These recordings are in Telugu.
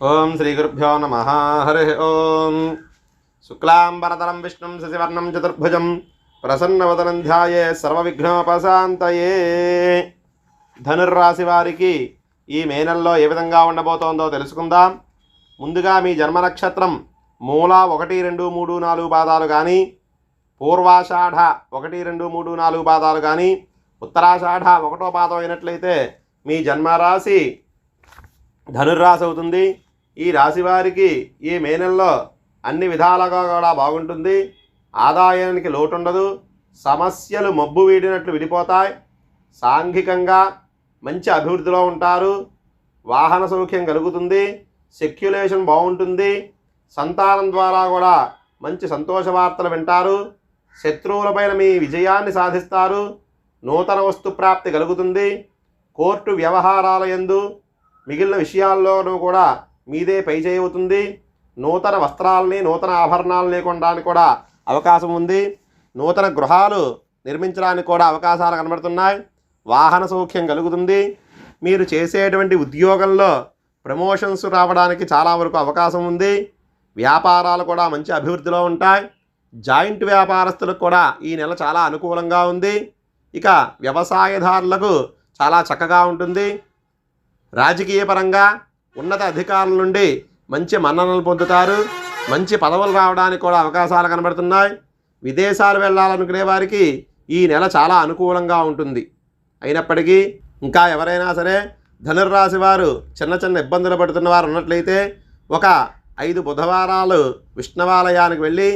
ఓం శ్రీ గురుభ్యో నమ. హరి ఓం. శుక్లాంబరతరం విష్ణుం శశివర్ణం చతుర్భుజం ప్రసన్నవదనం ధ్యాయే సర్వవిఘ్నోపశాంతయే. ధనుర్రాశి వారికి ఈ మే నెలలో ఏ విధంగా ఉండబోతోందో తెలుసుకుందాం. ముందుగా మీ జన్మ నక్షత్రం మూల ఒకటి రెండు మూడు నాలుగు పాదాలు కానీ పూర్వాషాఢ ఒకటి రెండు మూడు నాలుగు పాదాలు కానీ ఉత్తరాషాఢ ఒకటో పాదం అయినట్లయితే మీ జన్మరాశి ధనుర్రాశి అవుతుంది. ఈ రాశి వారికి ఈ మే నెలలో అన్ని విధాలుగా కూడా బాగుంటుంది. ఆదాయానికి లోటు ఉండదు సమస్యలు మబ్బు వీడినట్లు విడిపోతాయి. సాంఘికంగా మంచి అభివృద్ధిలో ఉంటారు. వాహన సౌఖ్యం కలుగుతుంది. సెక్యులేషన్ బాగుంటుంది. సంతానం ద్వారా కూడా మంచి సంతోష వార్తలు వింటారు. శత్రువులపైన మీ విజయాన్ని సాధిస్తారు. నూతన వస్తు ప్రాప్తి కలుగుతుంది. కోర్టు వ్యవహారాల యందు మిగిలిన విషయాల్లోనూ కూడా మీదే పై అవుతుంది. నూతన వస్త్రాలని నూతన ఆభరణాలని కొనడానికి కూడా అవకాశం ఉంది. నూతన గృహాలు నిర్మించడానికి కూడా అవకాశాలు కనబడుతున్నాయి. వాహన సౌఖ్యం కలుగుతుంది. మీరు చేసేటువంటి ఉద్యోగంలో ప్రమోషన్స్ రావడానికి చాలా వరకు అవకాశం ఉంది. వ్యాపారాలు కూడా మంచి అభివృద్ధిలో ఉంటాయి. జాయింట్ వ్యాపారస్తులకు కూడా ఈ నెల చాలా అనుకూలంగా ఉంది. ఇక వ్యవసాయదారులకు చాలా చక్కగా ఉంటుంది. రాజకీయ పరంగా ఉన్నత అధికారుల నుండి మంచి మన్ననలు పొందుతారు. మంచి పదవులు రావడానికి కూడా అవకాశాలు కనబడుతున్నాయి. విదేశాలు వెళ్ళాలనుకునే వారికి ఈ నెల చాలా అనుకూలంగా ఉంటుంది. అయినప్పటికీ ఇంకా ఎవరైనా సరే ధనుర్రాశి వారు చిన్న చిన్న ఇబ్బందులు పడుతున్న వారు ఉన్నట్లయితే ఒక ఐదు బుధవారాలు విష్ణువాలయానికి వెళ్ళి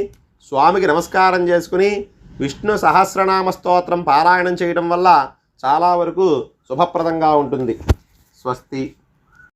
స్వామికి నమస్కారం చేసుకుని విష్ణు సహస్రనామ స్తోత్రం పారాయణం చేయడం వల్ల చాలా వరకు శుభప్రదంగా ఉంటుంది. స్వస్తి.